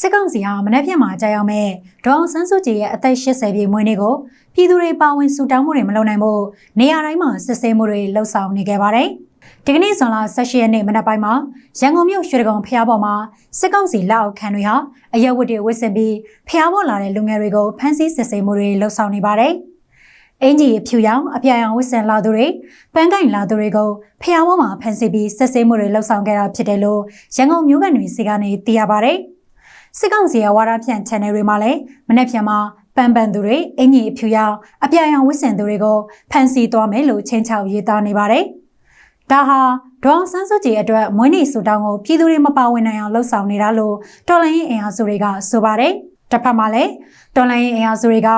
စစ်ကောင်စီဟာမနေ့ပြန်မှာကြာရောက်မဲ့ဒေါအောင်ဆန်းစုကြည်ရဲ့အသက်80ပြည့်မွေးနေ့ကိုပြည်သူတွေပါဝင်ဆူတောင်းမှုတွေမလုပ်နိုင်ဖို့နေရာတိုင်းမှာစစ်ဆေးမှုတွေလှုပ်ဆောင်နေခဲ့ပါတယ်။ဒီကနေ့ဇွန်လ18ရက်နေ့မနက်ပိုင်းမှာရန်ကုန်မြို့ရွှေတကုံဖျားပေါ်မှာစစ်ကောင်စီလက်အောက်ခံတွေဟာအရက်ဝတ်တွေဝတ်ဆင်ပြီးဖျားပေါ်လာတဲ့လူငယ်တွေကိုဖမ်းဆီးစစ်ဆေးမှုတွေလှုပ်ဆောင်နေပါတယ်။အင်ဂျီဖြူရောင်အပြာရောင်ဝစ်ဆင်လာသူတွေပန်းကိုင်လာသူတွေကိုဖျားပေါ်မှာဖမ်းဆီးပြီးစစ်ဆေးမှုတွေလှုပ်ဆောင်ခဲ့တာဖြစ်တယ်လို့ရန်ကုန်မြို့ကန်တွေစီကနေသိရပါတယ်။ စစ်ကောင်စီရဲ့ဝါဒဖြန့် channel တွေမှာလည်းမနေ့ဖြန်မှာပန်ပန်သူတွေအင်ကြီးအဖြူရောင်အပြာရောင်ဝစ်ဆင်သူတွေကိုဖမ်းဆီးသွားမယ်လို့ချင်းချောက်ရေးသားနေပါတယ်။ဒါဟာဒေါအောင်ဆန်းစုကြည်အတွက်မွေးနေ့ဆူတောင်းကိုပြည်သူတွေမပါဝင်နိုင်အောင်လှုံ့ဆော်နေတာလို့တော်လိုင်းရင်အင်အားစုတွေကဆိုပါတယ်။တစ်ဖက်မှာလည်းတော်လိုင်းရင်အင်အားစုတွေက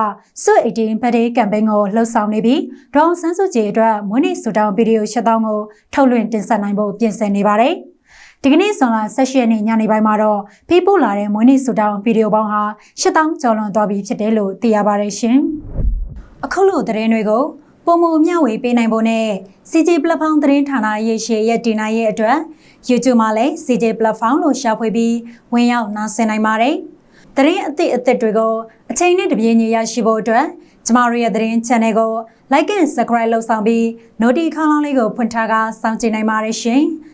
စွတ်18 birthday campaign ကိုလှုံ့ဆော်နေပြီးဒေါအောင်ဆန်းစုကြည်အတွက်မွေးနေ့ဆူတောင်းဗီဒီယိုရှစ်တောင်းကိုထုတ်လွှင့်တင်ဆက်နိုင်ဖို့ပြင်ဆင်နေပါတယ်။ ဒီကနေ့ဇွန်လ18ရက်နေ့ညနေပိုင်းမှာတော့ဖေးပို့လာတဲ့မွေးနေ့ဆူတောင်းဗီဒီယိုပေါင်းဟာ8000ကျော်လွန်သွားပြီဖြစ်တယ်လို့သိရပါတယ်ရှင်။အခုလိုသတင်းတွေကိုပုံမမျှဝေပေးနိုင်ဖို့နဲ့ CJ Platform သတင်းဌာနရဲ့ရှေ့ရဲ့တင်နိုင်ရဲ့အတွက် YouTube မှာလည်း CJ Platform လို့ရှာဖွေပြီးဝင်ရောက်နားဆင်နိုင်ပါတယ်။သတင်းအသစ်အသစ်တွေကိုအချိန်နဲ့တပြေးညီရရှိဖို့အတွက်ကျမတို့ရဲ့သတင်း channel ကို like and subscribe လုပ်ဆောင်ပြီး notification လေးကိုဖွင့်ထားကစောင့်ကြည့်နိုင်ပါတယ်ရှင်။